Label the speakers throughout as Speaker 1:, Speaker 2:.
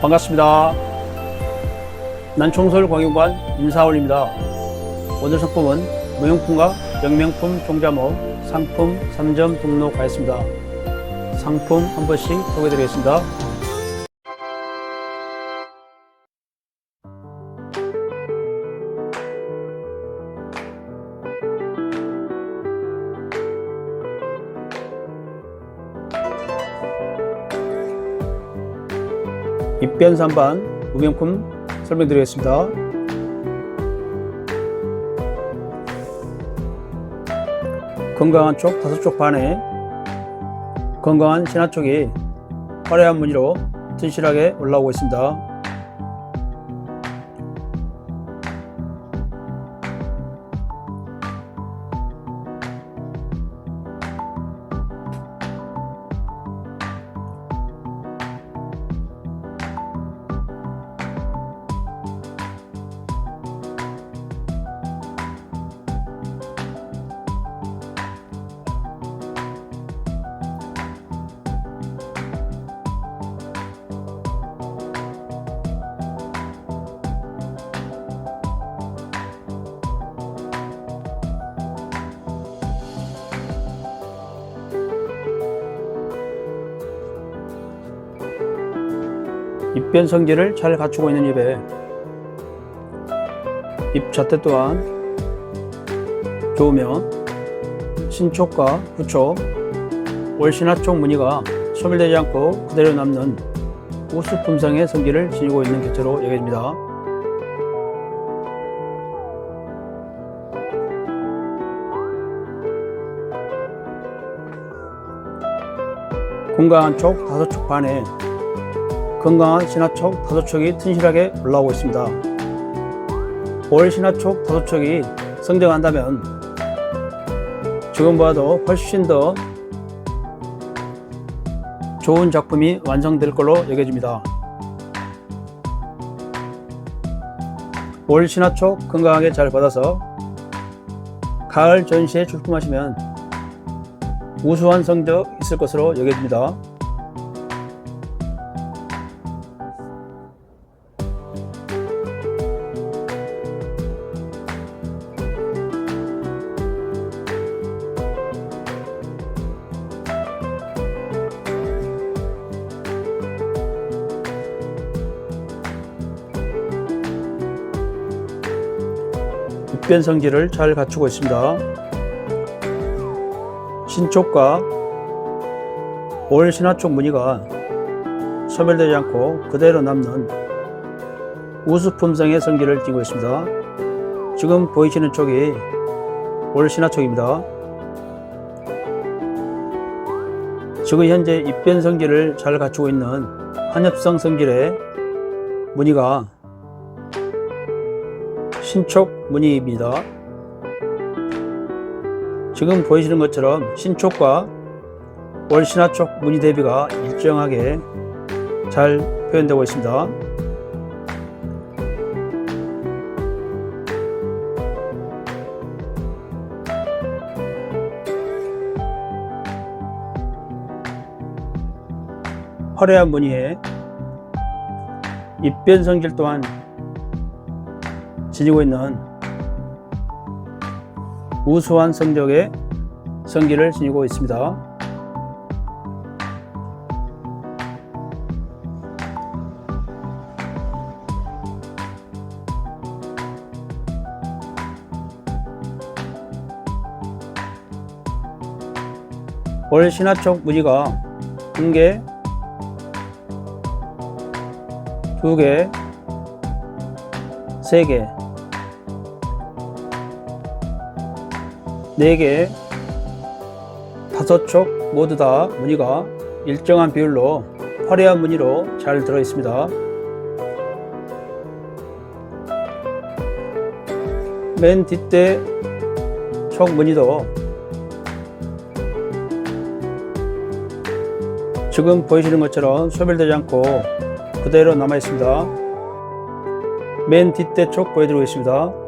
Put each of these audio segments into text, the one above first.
Speaker 1: 반갑습니다. 난총서울 광역관 임사월입니다. 오늘 상품은 무용품과 명명품 종자목 상품 3점 등록하였습니다. 상품 한 번씩 소개해드리겠습니다. 입변산반 무명품 설명드리겠습니다. 건강한 쪽 다섯 쪽 반에 건강한 신화 쪽이 화려한 무늬로 튼실하게 올라오고 있습니다. 입변 성질을 잘 갖추고 있는 입에 입 자태 또한 좋으며 신촉과 후촉, 월신화 쪽 무늬가 소멸되지 않고 그대로 남는 우수 품성의 성질을 지니고 있는 개체로 여겨집니다. 건강한 촉 다섯 촉 반에 건강한 신화촉 다섯 촉이 튼실하게 올라오고 있습니다. 올 신화촉 다섯 촉이 성장한다면 지금보다도 훨씬 더 좋은 작품이 완성될 걸로 여겨집니다. 올 신화촉 건강하게 잘 받아서 가을 전시에 출품하시면 우수한 성적 있을 것으로 여겨집니다. 변 성질을 잘 갖추고 있습니다. 신촉과 올 신화촉 무늬가 소멸되지 않고 그대로 남는 우수 품성의 성질을 띠고 있습니다. 지금 보이시는 촉이 올 신화촉입니다. 지금 현재 입변 성질을 잘 갖추고 있는 한엽성 성질의 무늬가 신촉 무늬입니다. 지금 보이시는 것처럼 신촉과 월신화촉 무늬 대비가 일정하게 잘 표현되고 있습니다. 화려한 무늬에 입변 성질 또한 지니고 있는 우수한 성적의 성기를 지니고 있습니다. 올 신화촉 무늬가 한 개, 두 개, 세 개, 네 개, 다섯 촉 모두 다 무늬가 일정한 비율로 화려한 무늬로 잘 들어 있습니다. 맨 뒷대 촉 무늬도 지금 보이시는 것처럼 소멸되지 않고 그대로 남아 있습니다. 맨 뒷대 촉 보여드리겠습니다.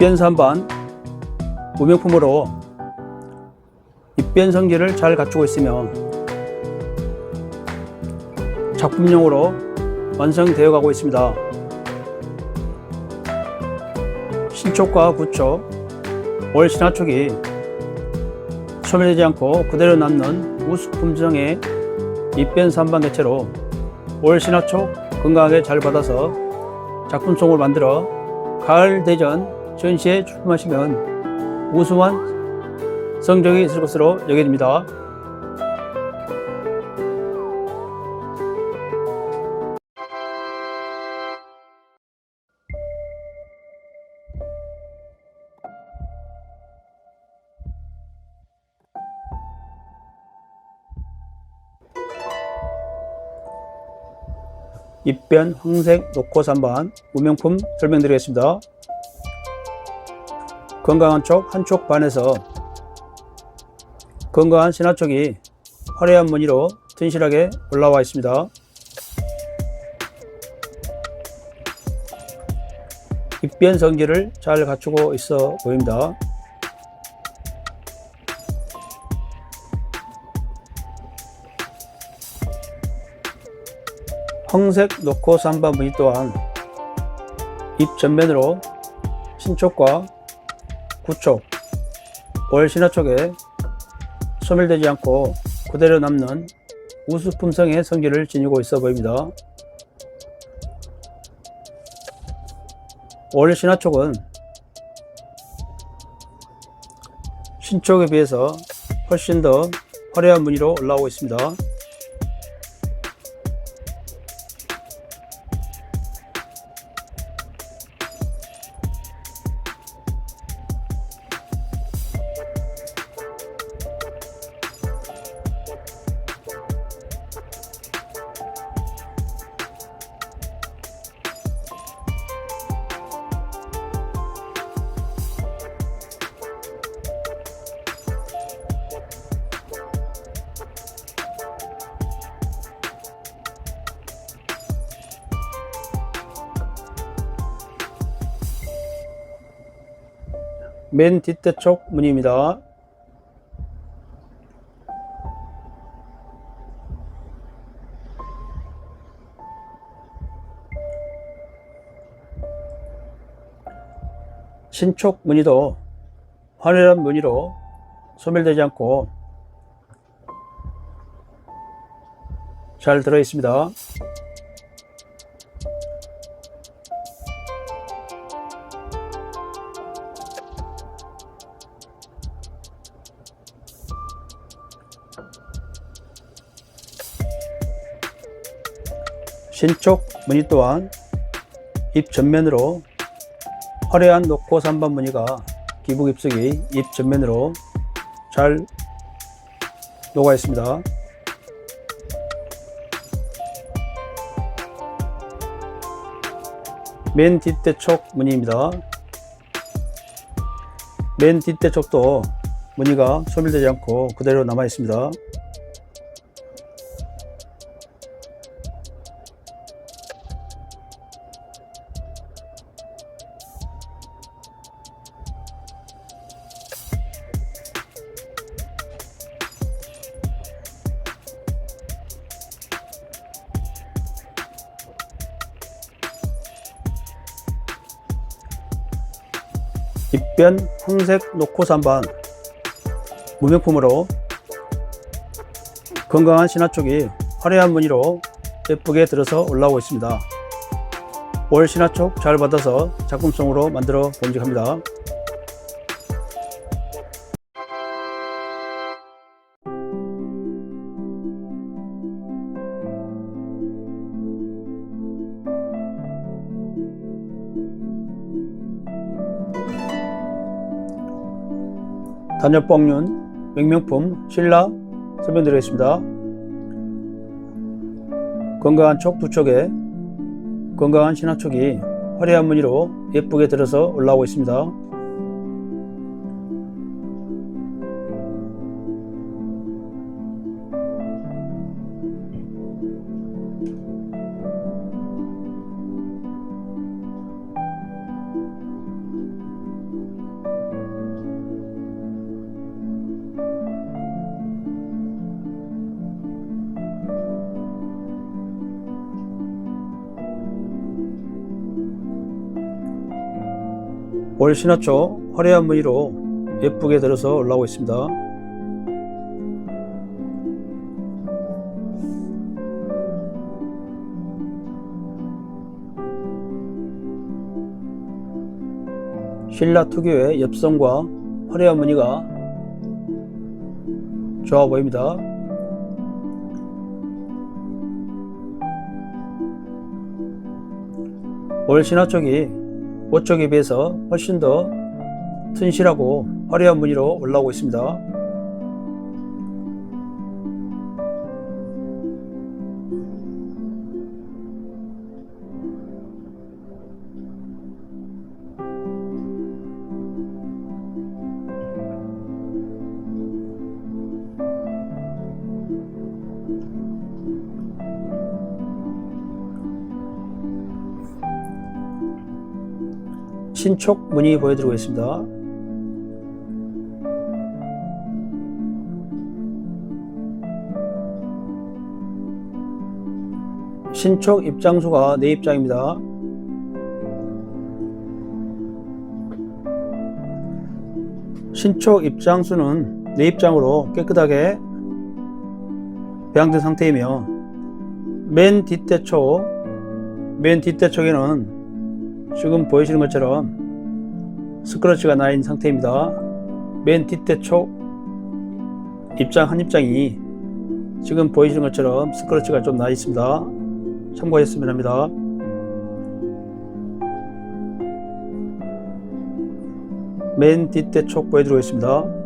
Speaker 1: 입변산반 무명품으로 입변 성질을 잘 갖추고 있으며 작품용으로 완성되어 가고 있습니다. 신촉과 구촉, 월 신화촉이 소멸되지 않고 그대로 남는 우수 품종의 입변 산반 개체로 월 신화촉 건강하게 잘 받아서 작품송을 만들어 가을 대전 전시에 출품하시면 우수한 성적이 있을 것으로 여겨집니다. 입변 황색 녹호 산반 무명품 설명드리겠습니다. 건강한 쪽 한쪽 반에서 건강한 신화 쪽이 화려한 무늬로 튼실하게 올라와 있습니다. 입변 성질을 잘 갖추고 있어 보입니다. 황색 노코 삼바 무늬 또한 입 전면으로 신촉과 구촉, 월신화 쪽에 소멸되지 않고 그대로 남는 우수 품성의 성질을 지니고 있어 보입니다. 월신화 쪽은 신촉에 비해서 훨씬 더 화려한 무늬로 올라오고 있습니다. 맨 뒷대 쪽 무늬입니다. 신촉 무늬도 화려한 무늬로 소멸되지 않고 잘 들어 있습니다. 신촉 무늬 또한 입 전면으로 화려한 노코 삼반 무늬가 기부 깊숙이 입 전면으로 잘 녹아 있습니다. 맨 뒷대 촉 무늬입니다. 맨 뒷대 촉도 무늬가 소멸되지 않고 그대로 남아 있습니다. 입변 황색 노코 산반 무명품으로 건강한 신화 쪽이 화려한 무늬로 예쁘게 들어서 올라오고 있습니다. 올 신화 쪽잘 받아서 작품성으로 만들어 본직합니다. 단엽뻥륜 명명품 신라 설명드리겠습니다. 건강한 촉 두 촉에 건강한 신화촉이 화려한 무늬로 예쁘게 들어서 올라오고 있습니다. 올 신화초 화려한 무늬로 예쁘게 들어서 올라오고 있습니다. 신라 특유의 엽성과 화려한 무늬가 좋아 보입니다. 올 신화 쪽이 옷 쪽에 비해서 훨씬 더 튼실하고 화려한 무늬로 올라오고 있습니다. 신촉 무늬 보여드리고 있습니다. 신촉 입장수가 네 입장입니다. 신촉 입장수는 네 입장으로 깨끗하게 배양된 상태이며 맨 뒷대촉 맨 뒷대촉에는 지금 보이시는 것처럼 스크러치가 나 있는 상태입니다. 맨 뒷대 촉 입장 한 입장이 지금 보이시는 것처럼 스크러치가 좀 나 있습니다. 참고했으면 합니다. 맨 뒷대 촉 보여드리고 있습니다.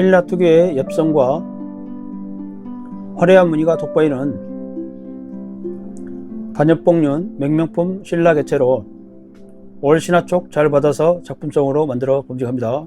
Speaker 1: 신라 특유의 엽성과 화려한 무늬가 돋보이는 반엽봉륜 맹명품 신라 개체로 올 신화 쪽잘 받아서 작품성으로 만들어 검증합니다.